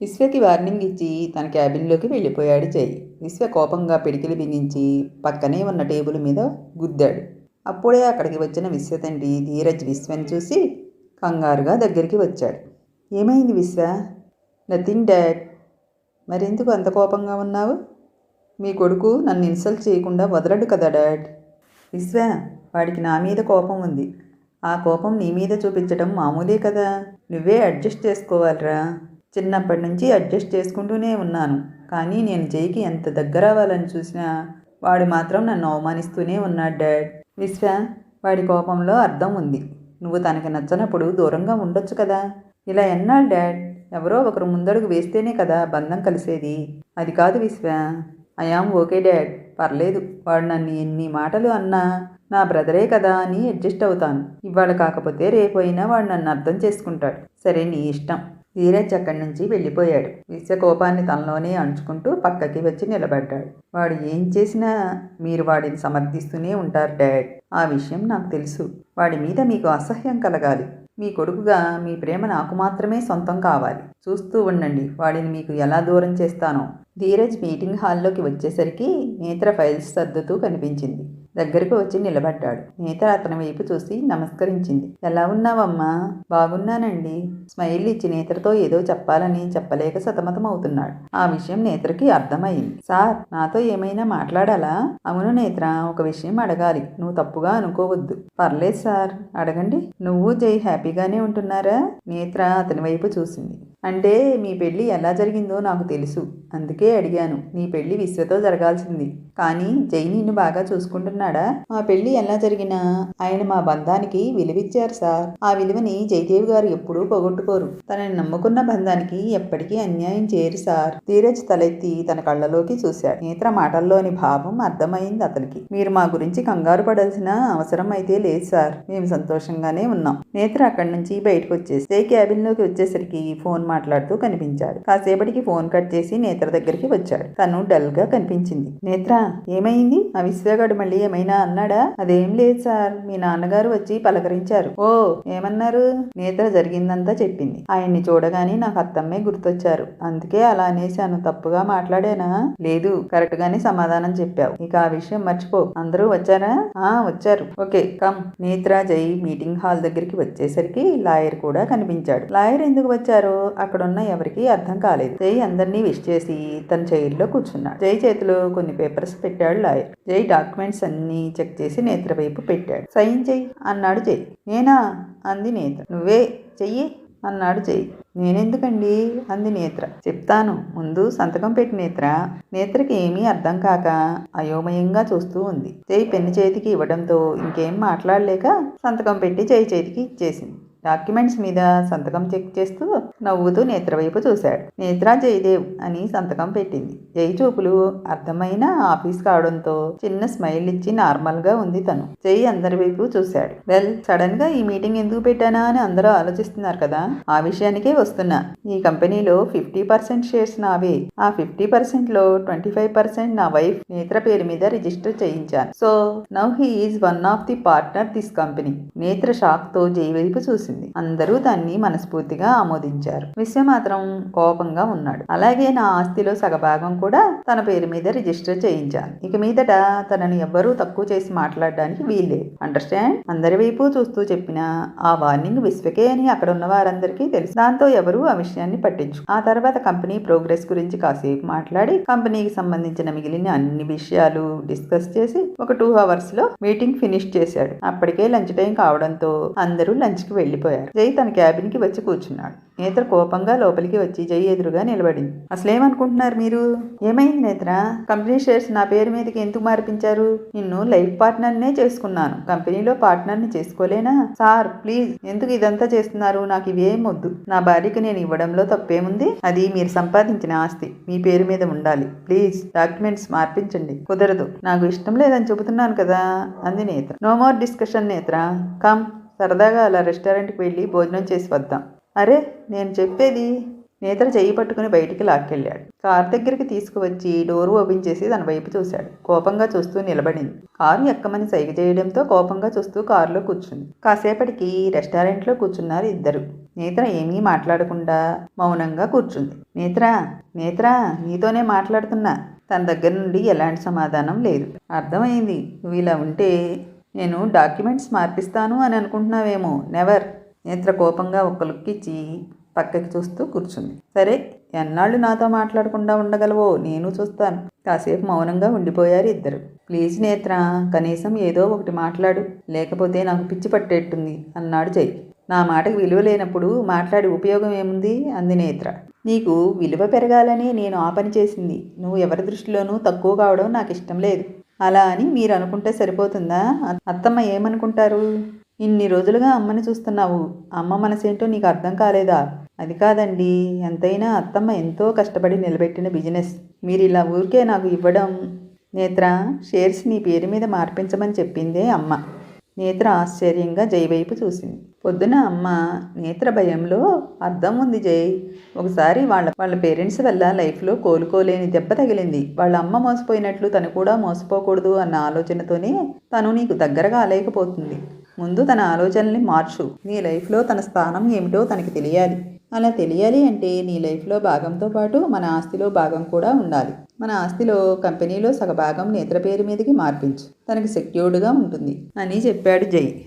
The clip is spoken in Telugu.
విశ్వకి వార్నింగ్ ఇచ్చి తన క్యాబిన్లోకి వెళ్ళిపోయాడు జై. విశ్వ కోపంగా పిడికిలి బిగించి పక్కనే ఉన్న టేబుల్ మీద గుద్దాడు. అప్పుడే అక్కడికి వచ్చిన విశ్వ తండ్రి ధీరజ్ విశ్వని చూసి కంగారుగా దగ్గరికి వచ్చాడు. ఏమైంది విశ్వ? Nothing dad. మరెందుకు అంత కోపంగా ఉన్నావు? మీ కొడుకు నన్ను ఇన్సల్ట్ చేయకుండా వదలడు కదా డాడ్. విశ్వ వాడికి నా మీద కోపం ఉంది. ఆ కోపం నీ మీద చూపించడం మామూలే కదా. నువ్వే అడ్జస్ట్ చేసుకోవాలిరా. చిన్నప్పటి నుంచి అడ్జస్ట్ చేసుకుంటూనే ఉన్నాను. కానీ నేను జైకి ఎంత దగ్గర అవ్వాలని చూసినా వాడు మాత్రం నన్ను అవమానిస్తూనే ఉన్నాడు డాడ్. విశ్వ వాడి కోపంలో అర్థం ఉంది. నువ్వు తనకి నచ్చనప్పుడు దూరంగా ఉండొచ్చు కదా. ఇలా ఎన్నాళ్ళు డాడ్? ఎవరో ఒకరు ముందడుగు వేస్తేనే కదా బంధం కలిసేది. అది కాదు విశ్వ ఐఆమ్ ఓకే డాడ్. పర్లేదు వాడు నన్ను ఎన్ని మాటలు అన్నా నా బ్రదరే కదా అని అడ్జస్ట్ అవుతాను. ఇవాళ కాకపోతే రేపు అయినా వాడు నన్ను అర్థం చేసుకుంటాడు. సరే నీ ఇష్టం. ధీరజ్ అక్కడి నుంచి వెళ్ళిపోయాడు. విశ్వకోపాన్ని తనలోనే అంచుకుంటూ పక్కకి వచ్చి నిలబడ్డాడు. వాడు ఏం చేసినా మీరు వాడిని సమర్థిస్తూనే ఉంటారు డాడ్. ఆ విషయం నాకు తెలుసు. వాడి మీద మీకు అసహ్యం కలగాలి. మీ కొడుకుగా మీ ప్రేమ నాకు మాత్రమే సొంతం కావాలి. చూస్తూ ఉండండి వాడిని మీకు ఎలా దూరం చేస్తానో. ధీరజ్ మీటింగ్ హాల్లోకి వచ్చేసరికి నేత్ర ఫైల్స్ సర్దుతూ కనిపించింది. దగ్గరకు వచ్చి నిలబడ్డాడు. నేత్ర అతని వైపు చూసి నమస్కరించింది. ఎలా ఉన్నావమ్మా? బాగున్నానండి. స్మైల్ ఇచ్చి నేత్రతో ఏదో చెప్పాలని చెప్పలేక సతమతం అవుతున్నాడు ఆ విషయం నేత్రకి అర్థమైంది. సార్ నాతో ఏమైనా మాట్లాడాలా? అవును నేత్ర ఒక విషయం అడగాలి. నువ్వు తప్పుగా అనుకోవద్దు. పర్లేదు సార్ అడగండి. నువ్వు జై హ్యాపీగానే ఉంటున్నారా? నేత్ర అతని వైపు చూసింది. అంటే మీ పెళ్ళి ఎలా జరిగిందో నాకు తెలుసు. అందుకే అడిగాను. నీ పెళ్ళి విశ్వతో జరగాల్సింది. కానీ జై నిన్ను బాగా చూసుకుంటున్నాడా మా పెళ్ళి ఎలా జరిగినా ఆయన మా బంధానికి విలువిచ్చారు సార్. ఆ విలువని జయదేవ్ గారు ఎప్పుడూ పోగొట్టుకోరు. తనని నమ్ముకున్న బంధానికి ఎప్పటికీ అన్యాయం చేయరు సార్. ధీరజ్ తలెత్తి తన కళ్ళలోకి చూశాడు. నేత్ర మాటల్లోని భావం అర్థమైంది అతనికి. మీరు మా గురించి కంగారు పడాల్సిన అవసరం అయితే లేదు సార్. మేము సంతోషంగానే ఉన్నాం. నేత్ర అక్కడి నుంచి బయటకు వచ్చేస్తే క్యాబిన్ క్యాబిన్లోకి వచ్చేసరికి ఫోన్ మాట్లాడుతూ కనిపించాడు. కాసేపటికి ఫోన్ కట్ చేసి నేత్ర దగ్గరికి వచ్చాడు. తను డల్గా కనిపించింది. నేత్ర ఏమైంది? ఆ విశ్వగాడు మళ్ళీ ఏమైనా అన్నాడా? అదేం లేదు సార్. మీ నాన్నగారు వచ్చి పలకరించారు. ఓ ఏమన్నారు? నేత్ర జరిగిందంతా చెప్పింది. ఆయన్ని చూడగానే నాకు అత్తమ్మే గుర్తొచ్చారు. అందుకే అలా అనేశాను. తప్పుగా మాట్లాడానా? లేదు. కరెక్ట్ గానే సమాధానం చెప్పావు. ఇక ఆ విషయం మర్చిపో. అందరూ వచ్చారా? ఆ వచ్చారు. Okay come. Netra Jai meeting hall దగ్గరికి వచ్చేసరికి లాయర్ కూడా కనిపించాడు. లాయర్ ఎందుకు వచ్చారో అక్కడున్న ఎవరికీ అర్థం కాలేదు. జై అందరినీ విష్ చేసి తన చైర్లో కూర్చున్నాడు. జై చేతిలో కొన్ని పేపర్స్ పెట్టాడు లాయర్. జై డాక్యుమెంట్స్ అన్ని చెక్ చేసి నేత్ర వైపు పెట్టాడు. సైన్ చెయ్యి అన్నాడు చెయ్యి. నేనా? అంది నేత్ర. నువ్వే చెయ్యి అన్నాడు చెయ్యి. నేనెందుకండి? అంది నేత్ర. చెప్తాను. ముందు సంతకం పెట్టి నేత్ర. నేత్రకి ఏమీ అర్థం కాక అయోమయంగా చూస్తూ ఉంది. జై పెన్ను చేతికి ఇవ్వడంతో ఇంకేం మాట్లాడలేక సంతకం పెట్టి జై చేతికి ఇచ్చేసింది. డాక్యుమెంట్స్ మీద సంతకం చెక్ చేస్తూ నవ్వుతూ నేత్ర వైపు చూశాడు. నేత్ర జయదేవ్ అని సంతకం పెట్టింది. జై చూపులు అర్థమైన ఆఫీస్ కావడంతో చిన్న స్మైల్ ఇచ్చి నార్మల్గా ఉంది తను. జై అందరి వైపు చూశాడు. వెల్ సడన్గా ఈ మీటింగ్ ఎందుకు పెట్టానా అని అందరూ ఆలోచిస్తున్నారు కదా. ఆ విషయానికే వస్తున్నా. ఈ కంపెనీలో ఫిఫ్టీ పర్సెంట్ షేర్స్ నావే. ఆ ఫిఫ్టీ పర్సెంట్లో ట్వంటీ ఫైవ్ పర్సెంట్ నా వైఫ్ నేత్ర పేరు మీద రిజిస్టర్ చేయించాను so now he is one of the partner this company. Netra షాక్తో జై వైపు చూసింది. అందరూ దాన్ని మనస్ఫూర్తిగా ఆమోదించారు. విశ్వ మాత్రం కోపంగా ఉన్నాడు. అలాగే నా ఆస్తిలో సగభాగం కూడా తన పేరు మీద రిజిస్టర్ చేయించాను. ఇక మీదట తనని ఎవ్వరూ తక్కువ చేసి మాట్లాడడానికి వీల్లేదు. అండర్స్టాండ్? అందరి వైపు చూస్తూ చెప్పిన ఆ వార్నింగ్ విశ్వకే అని అక్కడ ఉన్న వారందరికీ తెలుసు. దాంతో ఎవరూ ఆ విషయాన్ని పట్టించు ఆ తర్వాత కంపెనీ ప్రోగ్రెస్ గురించి కాసేపు మాట్లాడి కంపెనీకి సంబంధించిన మిగిలిన అన్ని విషయాలు డిస్కస్ చేసి ఒక టూ అవర్స్లో మీటింగ్ ఫినిష్ చేశాడు. అప్పటికే లంచ్ టైం కావడంతో అందరూ లంచ్కి వెళ్ళిపోయారు. జై తన క్యాబిన్కి వచ్చి కూర్చున్నాడు. నేత్ర కోపంగా లోపలికి వచ్చి జై ఎదురుగా నిలబడింది. అసలేమనుకుంటున్నారు మీరు? ఏమైంది నేత్ర? కంపెనీ షేర్స్ నా పేరు మీదకి ఎందుకు మార్పించారు? నిన్ను లైఫ్ పార్ట్నర్నే చేసుకున్నాను. కంపెనీలో పార్ట్నర్ని చేసుకోలేనా? సార్ ప్లీజ్ ఎందుకు ఇదంతా చేస్తున్నారు? నాకు ఇవేం వద్దు. నా భార్యకి నేను ఇవ్వడంలో తప్పేముంది? అది మీరు సంపాదించిన ఆస్తి. మీ పేరు మీద ఉండాలి. ప్లీజ్ డాక్యుమెంట్స్ మార్పించండి. కుదరదు. నాకు ఇష్టం లేదని చెబుతున్నాను కదా అంది Netra. No more discussion Netra. Come. సరదాగా అలా రెస్టారెంట్కి వెళ్ళి భోజనం చేసి వద్దాం. అరే నేను చెప్పేది? నేత్ర చెయ్యి పట్టుకుని బయటికి లాక్కెళ్ళాడు. కారు దగ్గరికి తీసుకువచ్చి డోర్ ఓపెన్ చేసి తన వైపు చూశాడు. కోపంగా చూస్తూ నిలబడింది. కారు ఎక్కమని సైగ చేయడంతో కోపంగా చూస్తూ కారులో కూర్చుంది. కాసేపటికి రెస్టారెంట్లో కూర్చున్నారు ఇద్దరు. నేత్ర ఏమీ మాట్లాడకుండా మౌనంగా కూర్చుంది. నేత్ర నేత్ర నీతోనే మాట్లాడుతున్నా. తన దగ్గర నుండి ఎలాంటి సమాధానం లేదు. అర్థమైంది. నువ్వు ఇలా ఉంటే నేను డాక్యుమెంట్స్ మార్పిస్తాను అని అనుకుంటున్నావేమో. నెవర్. నేత్ర కోపంగా ఒక లుక్కిచ్చి పక్కకి చూస్తూ కూర్చుంది. సరే ఎన్నాళ్ళు నాతో మాట్లాడకుండా ఉండగలవో నేను చూస్తాను. కాసేపు మౌనంగా ఉండిపోయారు ఇద్దరు. ప్లీజ్ నేత్ర కనీసం ఏదో ఒకటి మాట్లాడు. లేకపోతే నాకు పిచ్చి పట్టేట్టుంది అన్నాడు జై. నా మాటకు విలువ లేనప్పుడు మాట్లాడి ఉపయోగం ఏముంది? అంది నేత్ర. నీకు విలువ పెరగాలని నేను ఆ పని చేసింది. నువ్వు ఎవరి దృష్టిలోనూ తక్కువ కావడం నాకు ఇష్టం లేదు. అలా అని మీరు అనుకుంటే సరిపోతుందా? అత్తమ్మ ఏమనుకుంటారు? ఇన్ని రోజులుగా అమ్మని చూస్తున్నావు. అమ్మ మనసేంటో నీకు అర్థం కాలేదా? అది కాదండి. ఎంతైనా అత్తమ్మ ఎంతో కష్టపడి నిలబెట్టిన బిజినెస్. మీరు ఇలా ఊరికే నాకు ఇవ్వడం. నేత్ర షేర్స్ నీ పేరు మీద మార్పించమని చెప్పిందే అమ్మ. నేత్ర ఆశ్చర్యంగా జై వైపు చూసింది. పొద్దున అమ్మ నేత్ర భయంలో అర్థం ఉంది జై ఒకసారి వాళ్ళ వాళ్ళ పేరెంట్స్ వల్ల లైఫ్లో కోలుకోలేని దెబ్బ తగిలింది. వాళ్ళ అమ్మ మోసపోయినట్లు తను కూడా మోసపోకూడదు అన్న ఆలోచనతోనే తను నీకు దగ్గరగా అలేకపోతుంది ముందు తన ఆలోచనల్ని మార్చు. నీ లైఫ్లో తన స్థానం ఏమిటో తనకి తెలియాలి. అలా తెలియాలి అంటే నీ లైఫ్లో భాగంతో పాటు మన ఆస్తిలో భాగం కూడా ఉండాలి. మన ఆస్తిలో కంపెనీలో సగభాగం నేత్ర పేరు మీదకి మార్పించు. తనకి సెక్యూర్డ్గా ఉంటుంది. అని చెప్పాడు జై.